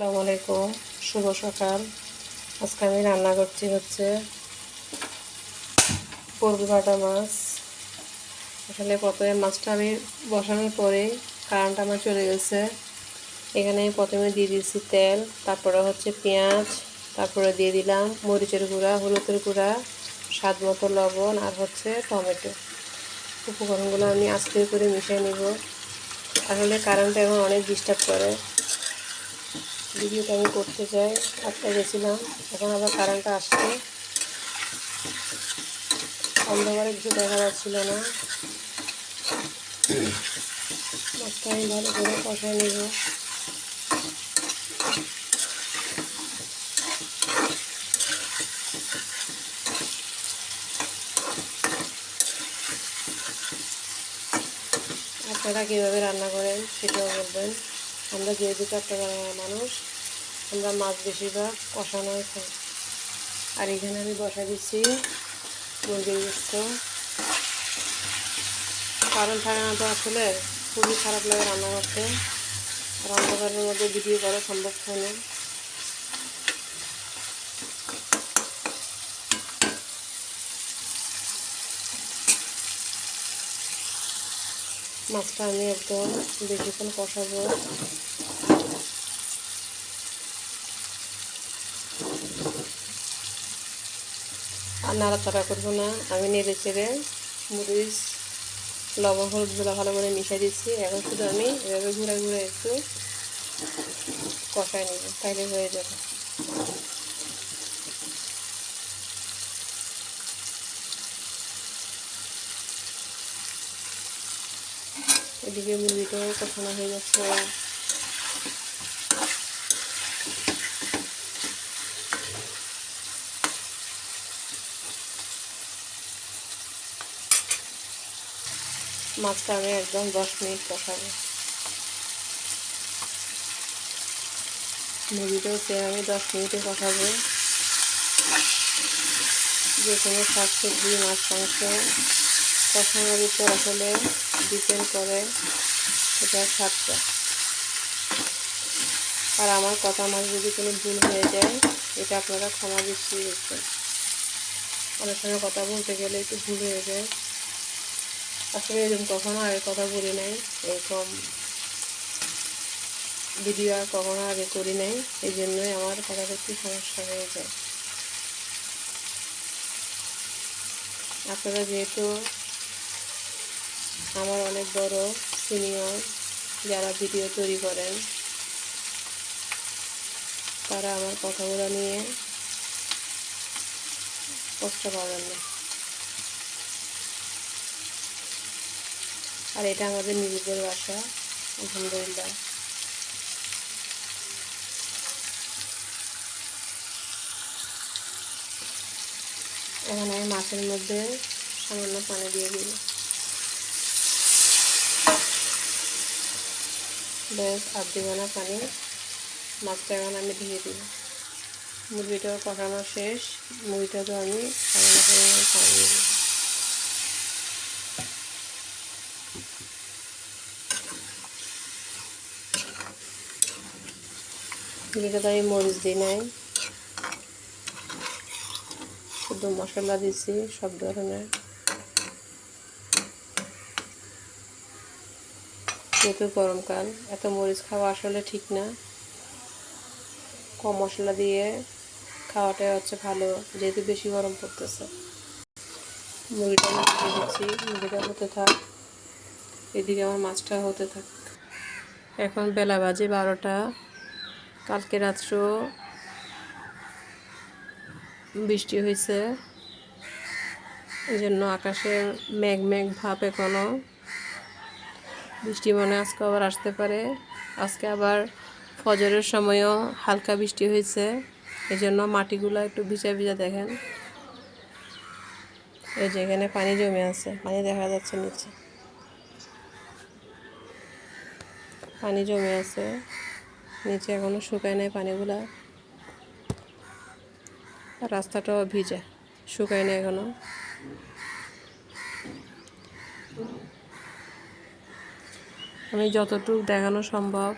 আসসালামু আলাইকুম। শুভ সকাল। আজকে আমি রান্না করছি হচ্ছে পরবি বাটা মাছ। আসলে প্রথমে মাছটা আমি বসানোর পরে কারেন্ট আমার চলে গেছে। এখানে প্রথমে দিয়ে দিয়েছি তেল, তারপরে হচ্ছে পেঁয়াজ, তারপরে দিয়ে দিলাম মরিচের গুঁড়া, হলুদের গুঁড়া, স্বাদ মতো লবণ আর হচ্ছে টমেটো। উপকরণগুলো আমি আস্তে করে মিশিয়ে নিব। আসলে কারেন্টটা এখন অনেক ডিস্টার্ব করে। ভিডিওটা আমি করতে চাই আটটা গেছিলাম, এখন আবার কারেন্টটা আসছে। অন্ধকারে কিছু দেখা যাচ্ছিল না। আমি ভালো করে কষায় নিব। আপনারা কীভাবে রান্না করেন, সেটাও বলবেন। আমরা যেহেতু চট্টগ্রামের মানুষ আমরা মাছ বেশিরভাগ কষানোই খাই। আর এখানে আমি বসা দিচ্ছি মুরগির গোস্ত। কারণ থাকে না তো আসলে খুবই খারাপ লাগে রান্না করতে। আর অন্ধকারের মধ্যে ভিডিও করা সম্ভব হয় না। মাছটা আমি একদম বেশিক্ষণ কষাবো। আর নাড়াচাড়া করব না। আমি নেড়ে চেড়ে মরিচ, লবণ হলুদগুলো ভালো করে মিশিয়ে দিচ্ছি। এখন শুধু আমি এভাবে ঘুরে ঘুরে একটু কষায় নেব, তাইলে হয়ে যাবে। এদিকে মুরগিটাও কষানো হয়ে যাচ্ছে মাছটা আমি একদম দশ মিনিট কষাবো মুরগিটাও সে আমি দশ মিনিটে কষাবো যে কোনো শাক সবজি, মাছ, মাংস কষানোর উপর আসলে ডিপেন্ড করে এটার স্বাদটা। আর আমার কথা মাছ যদি কোনো ভুল হয়ে যায়, এটা আপনারা ক্ষমা দৃষ্টি দেখবেন। অনেক সময় কথা বলতে গেলে একটু ভুল হয়ে যায়। আসলে এরকম কখনো আগে কথা বলি নাই, এরকম ভিডিও আর কখনো আগে করি নাই, এই জন্যই আমার কথাটা একটু সমস্যা হয়ে যায়। আপনারা যেহেতু আমার অনেক বড় সিনিয়র যারা ভিডিও তৈরি করেন, তারা আমার কথাগুলো নিয়ে কষ্ট পাবেন না। আর এটা আমাদের নিজেদের বাসা, আলহামদুলিল্লাহ। এখন আমি মাছের মধ্যে সামান্য পানি দিয়ে দিব ব্যাস, আর পানি। মাছটা এখন আমি দিয়ে দিব মুরগিটাও কষানো শেষ। মুরগিটাকেও আমি সামান্য পরিমাণে পানি আমি মরিচ দিই নাই। শুধু মশলা দিছি, সব ধরনের। যেহেতু গরমকাল, এত মরিচ খাওয়া আসলে ঠিক না। কম মশলা দিয়ে খাওয়াটাই হচ্ছে ভালো, যেহেতু বেশি গরম পড়তেছে। আমি দিয়ে দিচ্ছি মুরগিটা হতে থাক। এদিকে আমার মাছটা হতে থাক। এখন বেলা বাজে বারোটা। কালকে রাত্র বৃষ্টি হয়েছে। এই জন্য আকাশের মেঘ মেঘ ভাব এখনও বৃষ্টি মনে আজকে আবার আসতে পারে। আজকে আবার ফজরের সময়ও হালকা বৃষ্টি হয়েছে। এই জন্য মাটিগুলো একটু ভিজা ভিজা দেখেন। এই যে এখানে পানি জমে আছে, পানি দেখা যাচ্ছে নিচে। পানি জমে আছে। নিচে এখনও শুকায় নাই পানিগুলা। রাস্তাটাও ভিজে, শুকায় না এখনও। আমি যতটুকু দেখানো সম্ভব,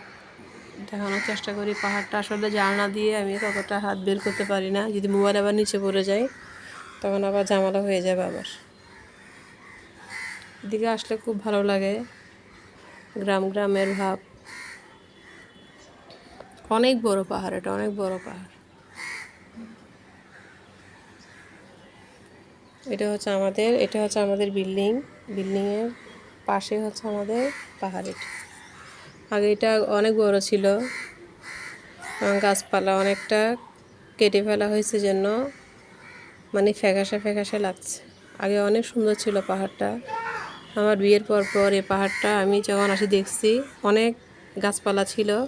দেখানোর চেষ্টা করি। পাহাড়টা আসলে জানলা দিয়ে আমি ততটা হাত বের করতে পারি না। যদি মোবাইল আবার নিচে পড়ে যায়, তখন আবার জামালা হয়ে যাবে আবার। এদিকে আসলে খুব ভালো লাগে। গ্রাম গ্রামের ভাব। অনেক বড় পাহাড় এটা, অনেক বড় পাহাড়। এটা হচ্ছে আমাদের, এটা হচ্ছে আমাদের বিল্ডিং। বিল্ডিংয়ের পাশে হচ্ছে আমাদের পাহাড় এটা। আগে এটা অনেক বড় ছিল। গাছপালা অনেকটা কেটে ফেলা হয়েছে জন্য মানে ফ্যাকাশে ফ্যাকাশে লাগছে। আগে অনেক সুন্দর ছিল পাহাড়টা। আমার বিয়ের পর পর এই পাহাড়টা আমি যখন আসি দেখছি, অনেক গাছপালা ছিল।